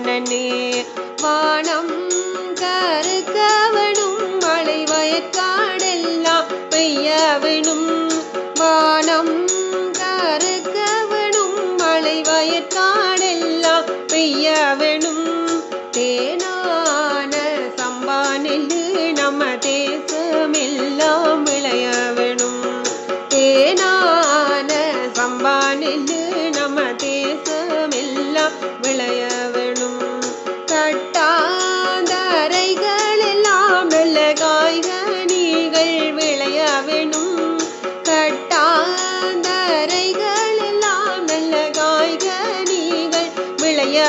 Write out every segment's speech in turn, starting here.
தன்னே வானம் கருக்கவனும் மழை வயற்காடெல்லாம் பெய்யவனும். வானம் கருக்கவனும் மழை வயற்காடெல்லாம் பெய்யவனும். தேசமெல்லாம் கட்டாந்தரைகளெல்லாம் வேணும் கட்டாந்தரைகள் எல்லாம் நல்ல காய்கனிகள் விளைய வேணும். கட்டாந்தரைகள் காய்கனிகள் விளைய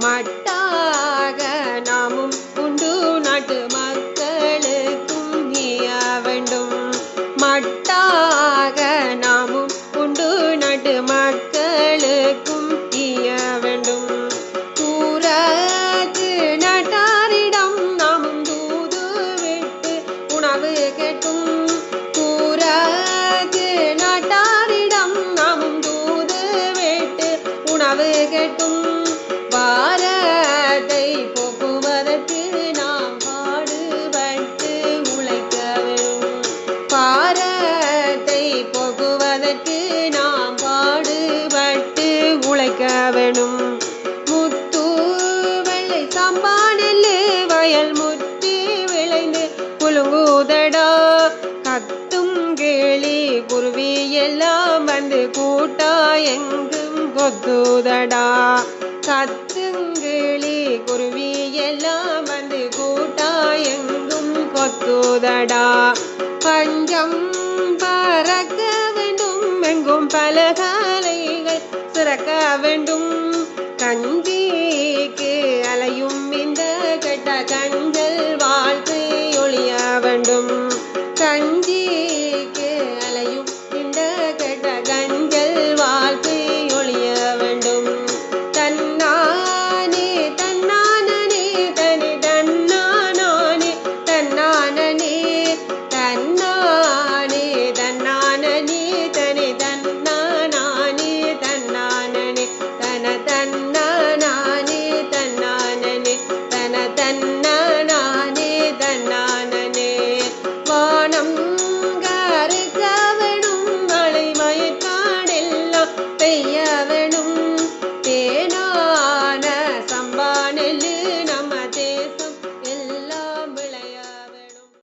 மட்டாக நாமும் உண்டு நாட்டு மக்களுக்கும் நீய வேண்டும். மட்டாக நாவு கேட்டும். கூறாது நாட்டாரிடம் நாமும் தூது வேட்டு. உணவு கேட்டும். பாரத்தை போக்குவதற்கு நாம் பாடுபட்டு உழைக்க வேண்டும். பாரத்தை போக்குவதற்கு நாம் பாடுபட்டு உழைக்க வேணும் முத்து வெள்ளை சம்பானில் நெல்லு வயல் கூட்டா எங்கும் கொத்துதடா. கத்துங்கிளி குருவி எல்லாம் வந்து கூட்டா எங்கும் கொத்துதடா. பஞ்சம் பறக்க வேண்டும் எங்கும் பல காலைகள் சிறக்க வேண்டும். கஞ்சிக்கு அலையும் இந்த கெட்ட கஞ்சி